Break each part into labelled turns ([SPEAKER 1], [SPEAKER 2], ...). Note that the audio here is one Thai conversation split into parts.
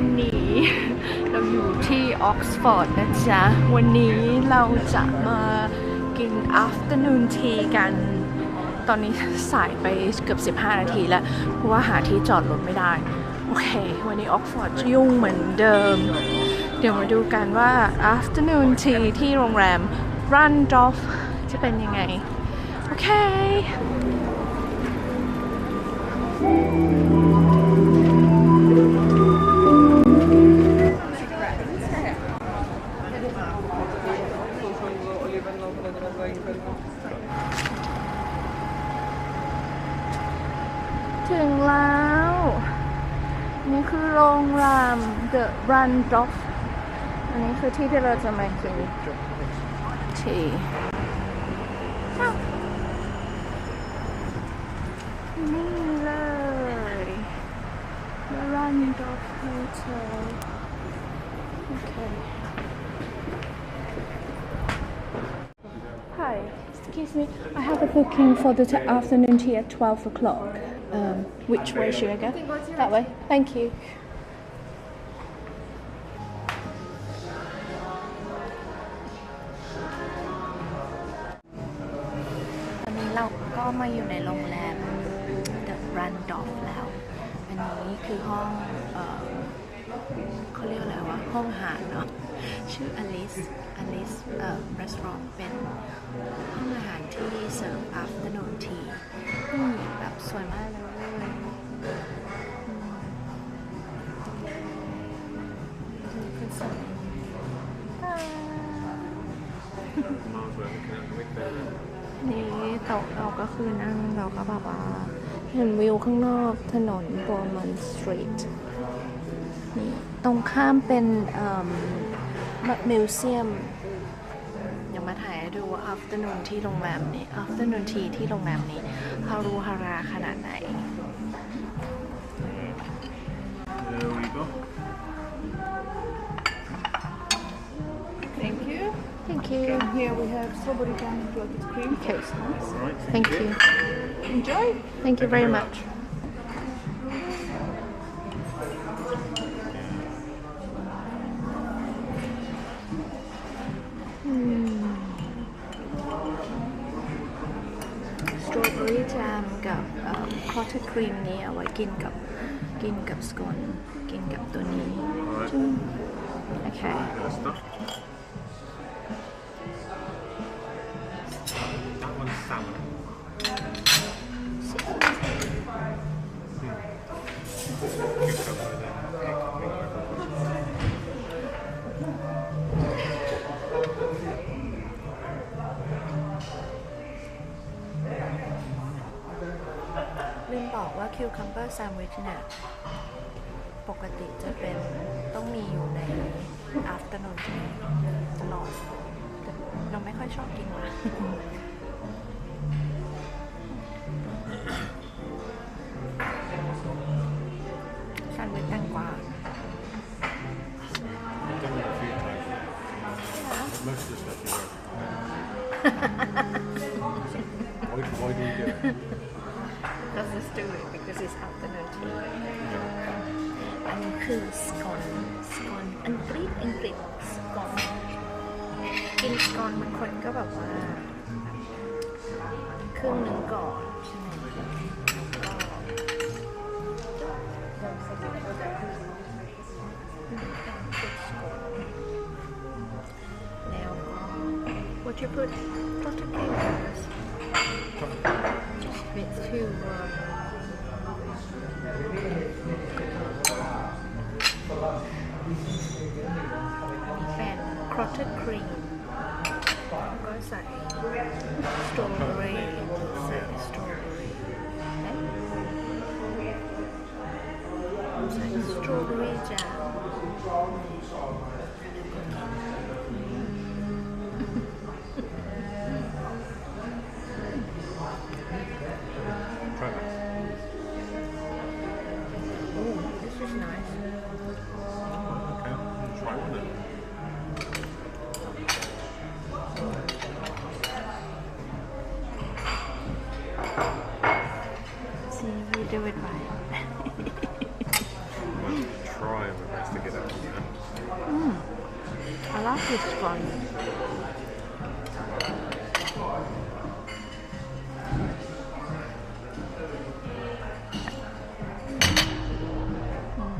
[SPEAKER 1] วันนี้เราอยู่ที่ออกซฟอร์ดนะจ๊ะ วันนี้เราจะมากิน afternoon tea กัน ตอนนี้สายไปเกือบ 15 นาทีแล้ว เพราะว่าหาที่จอดรถไม่ได้ โอเค วันนี้ออกฟอร์ดยุ่งเหมือนเดิม เดี๋ยวมาดูกันว่า afternoon tea ที่โรงแรม Randolph จะเป็นยังไง โอเค ถึงแล้ว นี่คือโรงแรม The r a n d o l อันนี้คือที่ที่เราจะมากินทีนี่เลย The r a n d o l Hotel โอเค Hi, excuse me. I have a booking for the afternoon tea at 12 o'clock. Um, which way should I go? That way. Thank you. ตอนนี้เราก็มาอยู่ในโรงแรม The Randolph แล้ว อันนี้คือห้องเอ่อเขาเรียกอะไรวะ ห้องอาหารเนาะ ชื่อ Alice Alice เอ่อ restaurant เป็นห้องอาหารที่เสิร์ฟ afternoon tea อืมแบบสวยมากเลย นี่โต๊ะเราก็คือนั่งเราก็แบบว่าเห็นวิวข้างนอกถนนบอมันสตรีทนี่ตรงข้ามเป็นมิวเซียมเดี๋ยวมาถ่ายดูว่า afternoon ที่โรงแรมนี้ afternoon tea ที่โรงแรมนี้ฮารูฮาราขนาดไหน
[SPEAKER 2] There we go.
[SPEAKER 3] here we have strawberry jam and clotted cream.
[SPEAKER 1] okay
[SPEAKER 2] All right.
[SPEAKER 1] thank you
[SPEAKER 3] Enjoy.
[SPEAKER 1] thank you very much สตรอเบอรี่จามกับคอตเทอร์ครีมนี้เอาไว้กินกับกินกับสกอนกินกับตัวนี้
[SPEAKER 2] All right.
[SPEAKER 1] โอเค คิวคัมเบอร์แซนด์วิชเนี่ย ปกติจะเป็นต้องมีอยู่ใน afternoon tea ตลอดแต่เราไม่ค่อยชอบกินว่ะแซนด์วิชแตงกวา
[SPEAKER 2] I've done it a few times. Most of the stuff you work. why, why do you do it?
[SPEAKER 1] Let's just do it because it's afternoon tea
[SPEAKER 2] Yeah.
[SPEAKER 1] อันนี้คือสกอนสกอนอังกฤษอังกฤษสกอนกินสกอนบางคนก็แบบว่าครึ่งหนึ่งก่อนใช่ไหมแล้วก็ what you put clotted cream first with two uh, clotted cream ก็ใส่สตรอเบอรี่ใส่สตรอเบอรี่ใส่สตรอเบอรี่จา do it right.
[SPEAKER 2] I'm trying my best
[SPEAKER 1] to get out mm. I like this one. Hmm.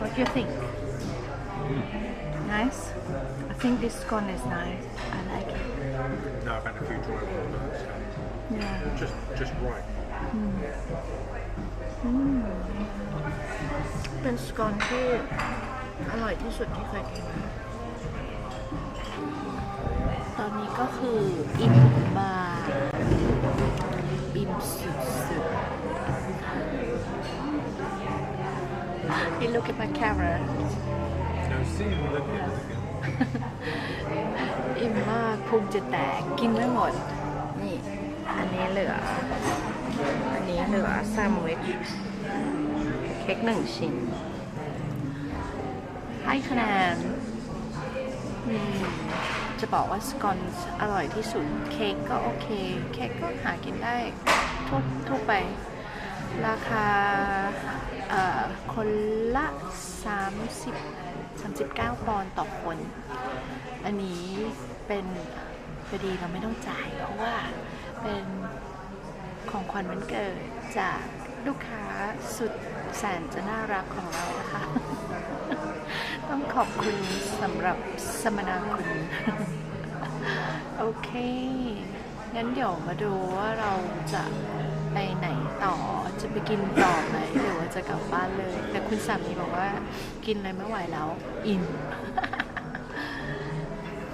[SPEAKER 1] What do you think? Mm. Nice? I think this scone is nice. I like it.
[SPEAKER 2] No, I've had a few dry ones.
[SPEAKER 1] Yeah.
[SPEAKER 2] Just, just right.
[SPEAKER 1] เป็นสกอนที่อร่อยที่สุดที่เคยกินมาตอนนี้ก็คืออิ่มมากอิ่มสุดๆ You look at my camera
[SPEAKER 2] No, see, look at it again.
[SPEAKER 1] อิ่มมากพุงจะแตกกินไม่หมดนี่อั นี้เหลือ อันนี้เหลือแซมวิชเค้กหนึ่งชิ้น ให้คะแนนอืมจะบอกว่าสกอนอร่อยที่สุด เค้กก็โอเค เค้กก็หากินได้ทั่วทั่วไป ราคาเอ่อคนละ 30 39 ปอนด์ต่อคน อันนี้เป็นพอดีเราไม่ต้องจ่ายเพราะว่า เป็นของขวัญวันเกิดจากลูกค้าสุดแสนจะน่ารักของเรานะคะ ต้องขอบคุณสำหรับสมนาคุณ โอเค งั้นเดี๋ยวมาดูว่าเราจะไปไหนต่อ จะไปกินต่อไหมหรือว่าจะกลับบ้านเลย แต่คุณสามีบอกว่ากินอะไรไม่ไหวแล้ว อิ่ม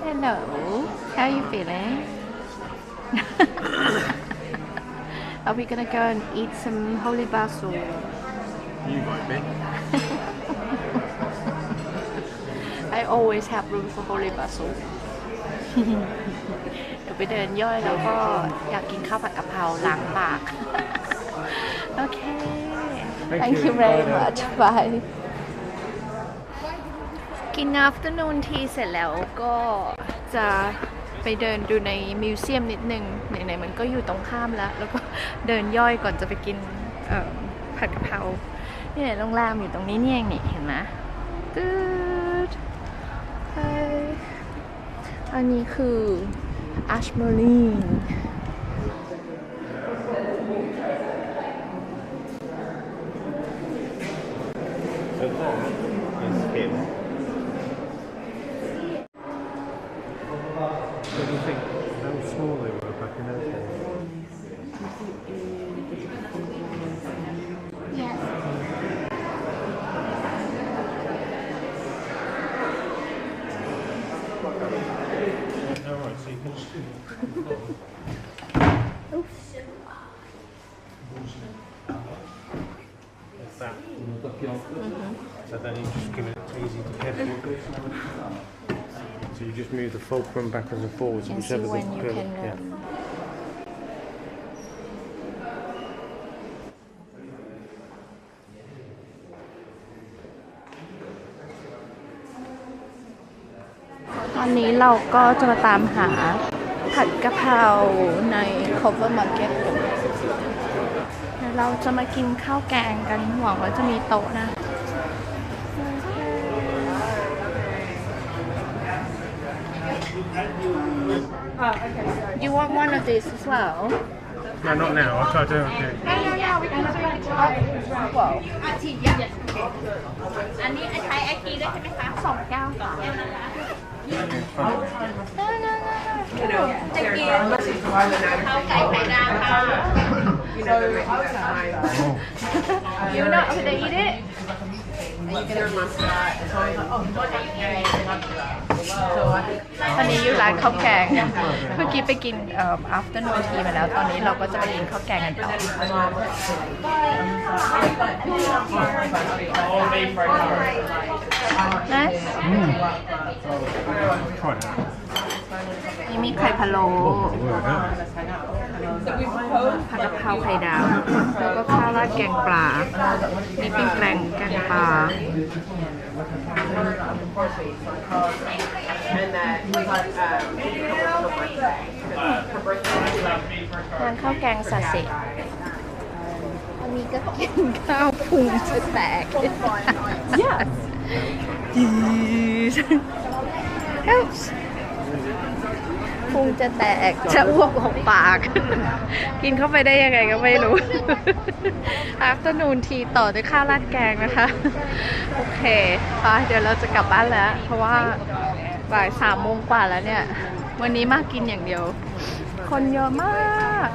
[SPEAKER 1] Hello how you feeling Are we gonna go and eat some holy basil
[SPEAKER 2] You might be.
[SPEAKER 1] I always have room for holy basil เดี๋ยวไปเดินย่อยแล้วก็อยากกินข้าวผัดกะเพราล้างปาก โอเค
[SPEAKER 2] Thank
[SPEAKER 1] Thank
[SPEAKER 2] you.
[SPEAKER 1] you very
[SPEAKER 2] Bye now.
[SPEAKER 1] much bye กิน afternoon tea เสร็จแล้วก็จะ ไปเดินดูในมิวเซียมนิดนึงไหนๆมันก็อยู่ตรงข้ามแล้ว แล้วก็เดินย่อยก่อนจะไปกินผัดกะเพราเนี่ยโรงแรมอยู่ตรงนี้เนี่ยเองนี่เห็นไหมตืดอันนี้คือ Ashmolean
[SPEAKER 2] So that is him. What do you think? How small they were back in those days? Oh, right, so you can It's that. So then you just give it easy to get. So you just move the fulcrum backwards and forwards,
[SPEAKER 1] can see
[SPEAKER 2] whichever
[SPEAKER 1] when
[SPEAKER 2] the
[SPEAKER 1] you
[SPEAKER 2] good-
[SPEAKER 1] can
[SPEAKER 2] yeah.
[SPEAKER 1] um, ตอนนี้เราก็จะมาตามหาผัดกะเพราใน Cover Market กัน เดี๋ยวเราจะมากินข้าวแกงกันหวังว่าจะมีโต๊ะนะ You want one of these as well?
[SPEAKER 2] No, not now. I'll try to. Okay.
[SPEAKER 4] อันนี้ใช้ไอทีด้วยใช่ไหมคะ
[SPEAKER 1] สองแก้วค่ะ
[SPEAKER 4] จะกินข้าวไก่ไข่ดาวค่ะ
[SPEAKER 1] You not gonna eat it? ตอนนี้อยู่ร้านข้าวแกง เมื่อกี้ไปกินเอ่อ afternoon tea มาแล้ว ตอนนี้เราก็จะไปกินข้าวแกงกันต่อนะ
[SPEAKER 2] Try that.
[SPEAKER 1] นี่ มีไข่พะโล้
[SPEAKER 2] Word, huh?
[SPEAKER 1] ผัดกะเพราไข่ดาว แล้วก็ข้าวราดแกงปลานี่เป็นแกงแกงปลา ร้านข้าวแกงซาเซะอันนี้นี้ก็กินข้าวพุงจะแตก
[SPEAKER 3] Yes.
[SPEAKER 1] Ouch พุงจะแตกจะอ้วกออกปาก กินเข้าไปได้ยังไงก็ไม่รู้ afternoon tea ต่อด้วยข้าวราดแกงนะคะ โอเคไปเดี๋ยวเราจะกลับบ้านแล้ว เพราะว่าบ่ายสามโมงกว่าแล้วเนี่ย วันนี้มากินอย่างเดียว คนเยอะมาก